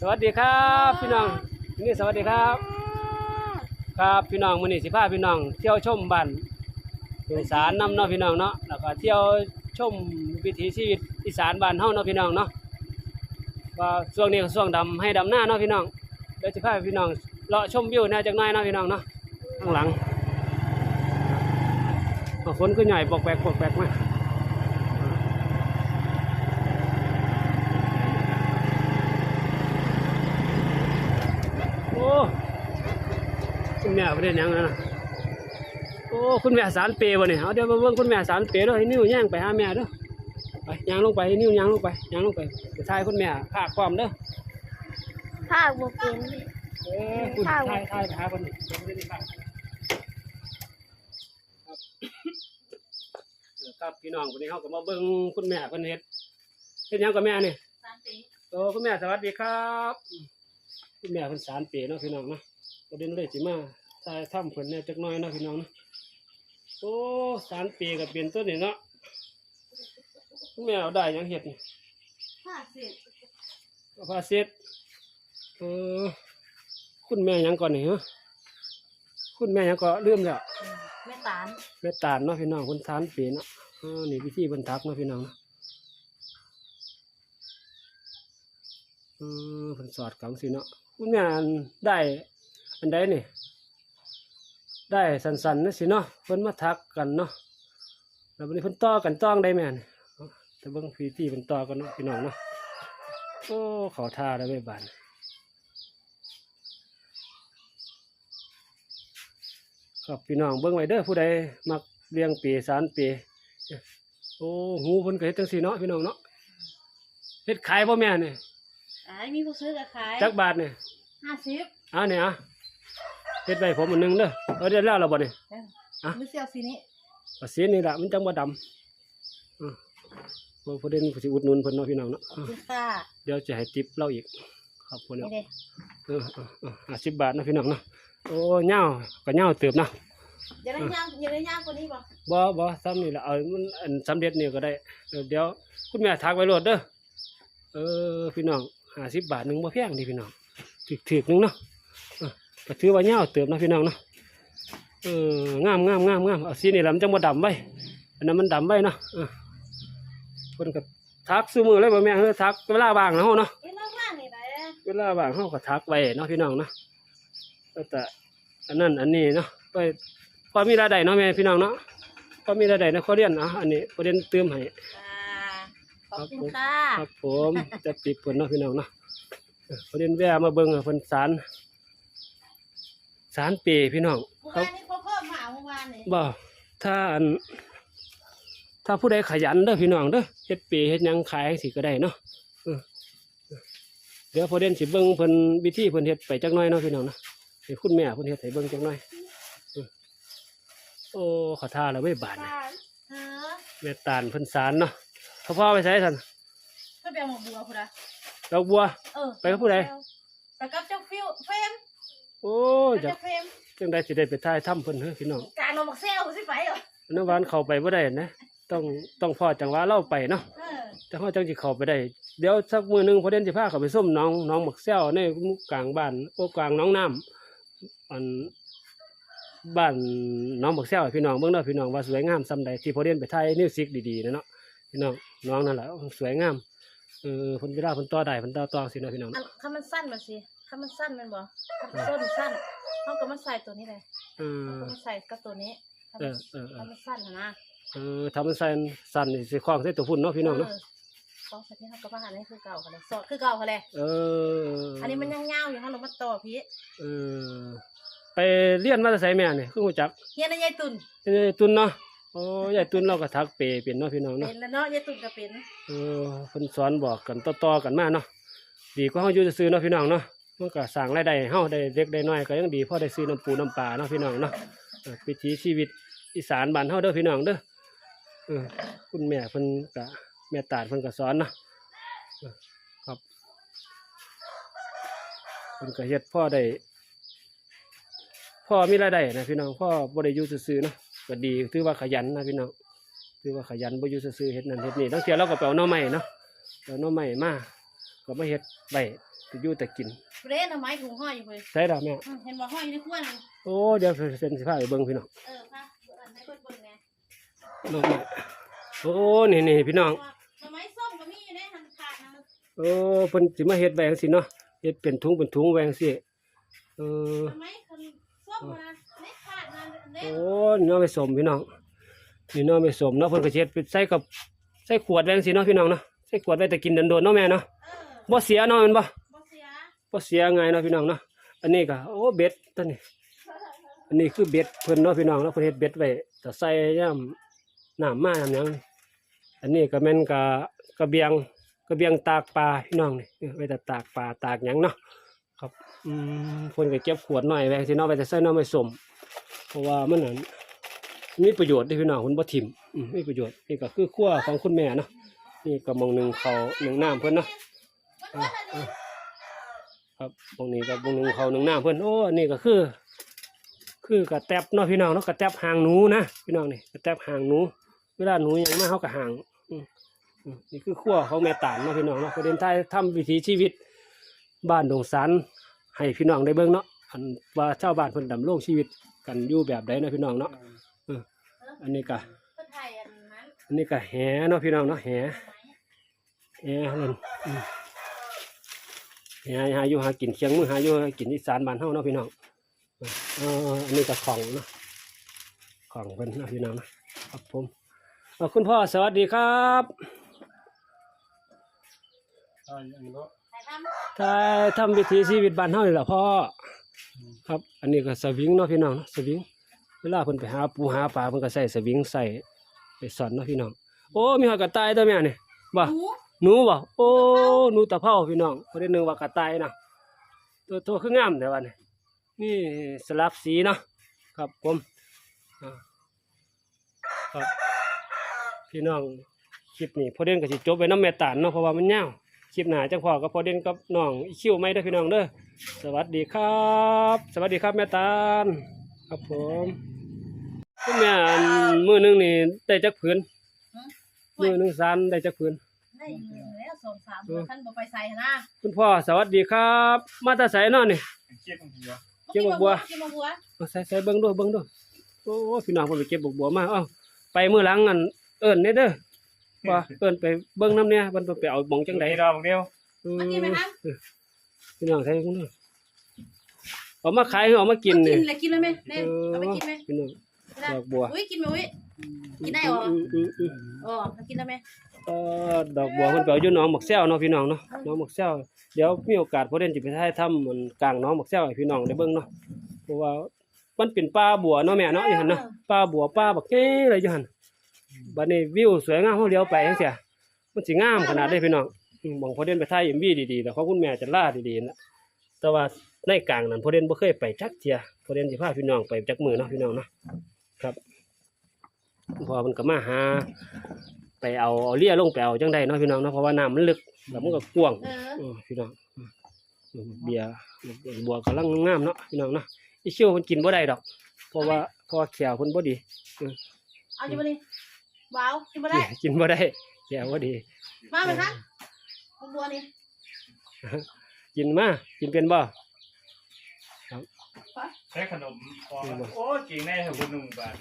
สวัสดีครับพี่น้องนี่สวัสดีครับ ครับพี่น้องมื้อนี้สิพาพี่น้อง เที่ยวชมบ้านอีสานนำเนาะพี่น้องเนาะแล้วก็เที่ยวชมวิถีชีวิตอีสานบ้านเฮาเนาะพี่น้องเนาะก็ช่วงนี้ก็ช่วงดำให้ดำหน้าเนาะพี่น้องเดี๋ยวสิพาพี่น้องเลาะชมวิวแน่จักหน่อยเนาะพี่น้องเนาะข้างหลังเอาฝนก็ใหญ่ปอกแปกปอกแปกมาโอ้ คุณแม่ประเด็นยังแล้วนะโอ้คุณแม่สารเปย์บ่เนี่ยเอาเดี๋ยวมาเบิ่งคุณแม่สารเปย์เด้วยให้นิ้วย่างไปหาแม่เด้อไปย่างลงไปให้นิ้วย่างลงไปย่างลงไปไปทายคุณแม่ภาคความเด้อภาคบวเป็นเออคุณค่ะทายทายไปหาคนนี้เดี๋ยวไม่ได้ภาคครับเออครับพี่น้องวันนี้เขาก็มาเบิ่งคุณแม่เพิ่นเฮ็ดเฮ็ดหยังกับแม่นี่สามปีโอ้คุณแม่สวัสดีครับ คุณแม่เพิ่นสารเปย์เนาะพี่น้องเนาะ ประเด็นเลยสิมาทายถ้ำเพิ่นแหน่จักหน่อยเนาะพี่น้องเนาะโอ้สารเปย์ก็เป็นต้นนี่เนาะคุณแม่เอาได้หยังเฮ็ดนี่ห้าสิบเอาผ้าเช็ดเออคุณแม่หยังก่อนนี่ฮะคุณแม่หยังก็ลืมแล้ว แม่ตาลแม่ตาลเนาะพี่น้องคนสารเปย์เนาะอ๋อนี่วิธีบรรทักเนาะพี่น้องเนาะเออเพิ่นสอดกังสิเนาะคุณแม่อันได้ อันใดนี่ ได้สันๆนะสิเนาะเพิ่นมาทักกันเนาะแล้ววันนี้เพิ่นต่อกันต้องได้แม่นเอาแต่เบิ่งพิธีเพิ่นต่อกันเนาะพี่น้องเนาะโอ้เขอท่าได้ไว้บานครับพี่น้องเบิ่งไว้เด้อผู้ใดมักเลี้ยงปีสารปีโอ้หูเพิ่นก็เฮ็ดจังซี่เนาะพี่น้องเนาะเฮ็ดขายบ่แม่นี่ขายมีผู้ซื้อกับขายจักบาทนี่ห้าสิบเอ่าเนี่ยอะ เฮ็ดไว้ผมอันหนึงเด้อเอาเดี๋ยวแล้วเราบ่นี่อะ มือเสียวสีนี้ภาษีนี่ล่ะมันจังบ่ดำอ่าบ่ประเด็นสิอุดหนุนเพิ่นเนาะพี่น้องเนาะอ่าพิซซ่าเดี๋ยวจะให้ติปเราอีกครับพุ่นไม่เนาะได้เออเออเออห้าสิบบาทเนาะพี่น้องเนาะโอ้เหย้าก็เหย้าเติบเนาะอย่าได้ย่างอย่าได้ย่างกว่านี้ป่ะบ่บ่ซ้ำนี่ล่ะเอามันอันสำเร็จนี่ก็ได้เออเดี๋ยวคุณแม่ทักไว้โลดเด้อเออพี่น้องห้าสิบบาทหนึงบ่แพงเดิพี่น้องถึกๆหนึงเนาะเออ ก็ถือว่าเหย้าเติบเนาะพี่น้องเนาะเอองามงามงามงามเอาสีนี่ล่ะมันจังบ่ดำไว้อันนั้นมันดำไว้เนาะเออเพิ่นก็ทักซุมื้อเลยบ่แม่เออทักเวลาว่างแล้วเฮาเนาะเอ้ยน้องว่างนี่ไหนเวลาว่างเฮาก็ทักไว้เนาะพี่น้องเนาะก็แต่อันนั้นอันนี้เนาะไปพอมีรายได้เนาะแม่พี่น้องเนาะพอมีรายได้ในข้อเรียนอะอันนี้ประเด็นเติมให้อ่าขอบคุณค่ะครับผมจะติดเพิ่นเนาะพี่น้องเนาะเออประเด็นแวะมาเบิ่งอะเพิ่นสาร สารเปพี่น้องเมื่อเขาวานนี้เขาเพิ่มมาเมื่อวานนี่บ่ถ้าอัน ถ้าผู้ใดขยันเด้อพี่น้องเด้อเฮ็ดเปเฮ็ดหยังขายสิก็ได้เนาะเออเดี๋ยวพอเด่นสิเบิ่งเพิ่นวิธีเพิ่นเฮ็ดไปจักหน่อยเนาะพี่น้องเนาะให้คุณแม่เพิ่นเฮ็ดให้เบิ่งจักหน่อยเออโอ้ขอท่าแล้วเว้ยบาดนี่ตาลเออแม่ตาลเพิ่นสารเนาะเขาพ่อไปใช้ซั่นเพื่อไปเอาหมกบัวคุณอะดอกบัว เออไปกับผู้ใด ไปกับเจ้าฟิวเฟรม โอ้ไปจัเจ้ากเฟรมจังได๋สิได้ไปถ่ายถ้ำเพิ่นเฮ้อพี่น้องการเอาหมกเซลสิไปเหรออนุบาลเข้าไปบ่ได้นะต้องต้องพ่อจังหวะเราไปเนาะเออแต่เขาจังสิเข้าไปได้ เดี๋ยวสักมื้อหนึงพอเด่นสิพาเขาไปส้มน้องน้องหมักแซวในกลางบ้านโอ้กลางน้องน้ำอันบ้านน้องหมักแซวให้พี่น้องเบิ่งเด้อพี่น้องว่าสวยงามซำใดที่พอเด่นไปถ่ายมิวสิกดีๆนะเนาะพี่น้องน้องนั่นแหละสวยงามเออเพิ่นเวลาเพิ่นต่อได้เพิ่นต่อตองสิเนาะพี่น้อง อันถ้ามันสั้นมาสิ ถ้ามันสั้นมันบ่ถ้ามันส้นสั้นเขาก็มาใส่ตัวนี้เลยเออ เขาก็มาใส่กับตัวนี้ถ้าเอมันอเออเอถ้าอมันสั้นน่ะนะเออทำมันสั่นสั่นนี่สิคล้องใส่ตัวพุ่นเนาะพี่น้องเนาะเออสองสัที่เขาก็ว่าอันนี้คือเก่ากันเลยสอดคือเก่ากันเลยเอออันนี้มันยังเงาอยู่ฮะหนูมาต่อพี่เออไปเรียนมาแต่ไสแม่นี่คือรู้จักเฮียนยายตุนเอ้ยตุนเนาะโอ้ยายตุนเราก็ทักเปเป็นเนาะพี่น้องเป็เนาะนแล้วเนาะยายตุนก็เป็น เออเพิ่นสอนบอกกันต่อๆกันมาเนาะดีกว่าเฮาอยู่ซื่อๆเนาะพี่น้องเนาะ มันก็สร้างรายได้ให้เฮาได้เล็กได้น้อยก็ยังดีพอได้ซื้อน้ำปูน้ำปลาเนาะพี่น้องเนาะเออวิถีชีวิตอีสานบ้านเฮาเด้อพี่น้องเด้อเออคุณแม่เพิ่นก็แม่ตาลเพิ่นก็สอนเนาะเออครับเพิ่นก็เฮ็ดพ่อได้พ่อมีรายได้นะพี่น้องพ่อบ่ได้อยู่ซื่อๆเนาะก็ดีถือว่าขยันนะพี่น้องคือว่าขยันบ่อยู่ซื่อๆเฮ็ดนั่นเฮ็ดนี่ตั้งแต่เราก็ไปเอาหน่อไม้เนาะไปเอาหน่อไม้มาก็มาเฮ็ดไว้อยู่แต่กิน เรนเอาไม้ถุงห้อยอยู่เว้ยใช่ดอกแม่อืมเห็นว่าห้อยอยู่ในขั้วนึงโอ้เดี๋ยวเซ็นสิพาไปเบิ่งพี่น้องเออพะอันให้เพิ่นเบิ่งไงน้องแม่โอ้นี่นี่พี่น้องหน่อไม้ส้มก็มีอยู่ในหันขาดนะโอ้เพิ่นสิมาเฮ็ดไว้จังซี่เนาะเฮ็ดเป็นถุงเป็นถุงไว้จังซี่เออหน่อไม้คนส้มนะในขาดนะเด้โอ้นี่เนาะไปสมพี่น้องนี่เนาะไปสมเนาะเพิ่นก็สิเฮ็ดเป็นใส่กับใส่ขวดไว้จังซี่เนาะพี่น้องเนาะใส่ขวดไว้แต่กินโดนๆเนาะแม่เนาะเออบ่เสียเนาะแม่นบ่ บ่เสียบ่เสียไงายเนาะพี่น้องเนาะอันนี้ก็โอ้เบ็ดตัวนี้อันนี้คือเบ็ดเพิ่นเนาะพี่น้องเนาะเพิ่นเฮ็ดเบ็ดไว้จะใส่ย่ํน้ำมาน้ำหยังนี่อันนี้ก็แม่นกะกระเบียงกระเบียงตากปลาพี่น้องนี่ไว้แต่ตากปลาตากหยังเนาะครับอืมเพิ่นก็เก็บขวดหน่อยไว้สิเนาะไว้จะใส่เนาะไม่สมเพราะว่ามันนั้นมีประโยชน์เด้พี่น้องเพิ่นบ่ถิ่มอืมมีประโยชน์นี่ก็คือครัวของคุณแม่เนาะนี่ก็มองหนึ่งเขาหนึ่งน้ำเพิ่นเนาะมันว่าอันนี้ ครับตรงนี้ก็บงหนึงเขาหนึ่งหน้าเพื่อนโอ้นนี้ก็คือ คือกระแตบเนาะพี่น้องเนาะกระแตบหางหนูนะพี่น้องนี่กระแตบหางหนู เวลาหนูยังมาเขากระหางอืมอืมนี่คือขั้วของแม่ตาลเนาะพี่น้องเนาะประเด็นท้ายทำวิถีชีวิต บ้านดงสันให้พี่น้องได้เบิ่งเนาะอันว่าชาวบ้านเพิ่นดำรงชีวิตกันอยู่แบบใดเนาะพี่น้องเนาะอันนี้ก็อันนั้นอันนี้ก็แหเนาะพี่น้องเนาะแหแหนั่น อืมแหหาอยู่หากินเคียงมือหาอยู่หากินอีสานบ้านเฮาเนาะพี่น้องเอออันนี้ก็ของเนาะของเพิ่นเนาะพี่น้องนะครับผมเอ่อคุณพ่อสวัสดีครับถ่ายทำถ้าทำวิถีชีวิตบ้านเฮานี่แหละพ่อครับ อันนี้ก็สวิงเนาะพี่น้องเนาะสวิงเวลาเพิ่นไปหาปูหาปลาเพิ่นก็ใส่สวิงใส่ไปสอนเนาะพี่น้องโอ้มีหอยกระต่ายตัวแม่นี่บ่ หนูหนูบ่โอ้หนูตะเภาพี่น้องบ่ได้นึกว่ากระต่ายนะตัวตัวคืองามแต่ว่านี่นี่สลับสีเนาะครับผมอ่าครับพี่น้องคลิปนี้พอเด่นก็สิจบไว้น้ำแม่ตาลเนาะเพราะว่ามันยาวคลิปหน้าจังพอกับพอเด่นกับน้องอีคิวไม่ได้อพี่น้องเด้อสวัสดีครับ สวัสดีครับแม่ตาลครับผมคุณแม่อันมื้อหนึงนี่ได้จักผืนมื้อหนึงซานได้จักผืน ได้อยู่แล้วสองสามเดือนท่านบ่ไปใส่นะคุณพ่อสวัสดีครับ มาแตาใส่นอนนี่เก็บของหัวเก็บบัวเก็บบัวเอาใส่ใส่เบิ่งดูเบิ่งดูโอ้พี่น้องเพิ่นไปเก็บบักบัวมาเอ้าไปมื้อหลังอันเอิ้นเด้อเด้อว่าเอิ้นไปเบิ่งน้ำเนี่ยเพิ่นไปเอาหม่องจังไดไดรอบเดียวเออมากินไหมคะพี่น้องใส่เบิ่งดูเอามาขายหรือเอามากินกินี่นเลยกินเลยไหมเน่เออเอาไปกินไหมพี่น้อง ดอกบัว อุ้ยกินไหมอุ้ยกินได้เหรอมอืมอืมอ๋อมากินได้ไหมเอ่อดอกบัวเพิ่นไปเอาอยู่หนองหมกแซวเนาะพี่น้องเนาะหนองหมกแซวเดี๋ยวมีโอกาสพอเด่นสิไปถ่ายทำมันกลางหนองหมกแซวให้พี่น้องได้เบิ่งเนาะเพราะว่ามันเป็นป่าบัวเนาะแม่เนาะอยู่หั่นเนาะป่าบัวป่าบักเอ้เลยอยู่หั่นบัดนี้วิวสวยงามเฮาเลี้ยวไปจังซี่มันสิงามขนาดได้พี่น้องอืมหมองพอเด่นไปถ่าย MV ดีๆแล้วของคุณแม่จะล่าดีๆนะแต่ว่าในกลางนั้นพอเด่นบ่เคยไปจักเที่ยพอเด่นสิพาพี่น้องไปจักมื้อเนาะพี่น้องเนาะ ครับพอมันก็มาหา ไปเอาเอาเลี่ยลงไปเอาจังได้เนาะพี่น้องเนาะเพราะว่าน้ำมันลึกแล้วมันก็กว้างเออเออพี่น้องเออเบียร์บัวกำลังงามเนาะพี่น้องเนาะอีเชี่ยวมันกินบ่ได้ดอก เพราะว่าเพราะว่าแขวเพิ่นบ่ดีเอาอยู่บ่นี่ว้าวกินบ่ได้กินบ่ได้แขวบ่ดีมาไหมคะบัวนี่กินมากินเป็นบ่ แค่ขนมพอโอ้จริงแน่ครับคุณหนุ่มบาท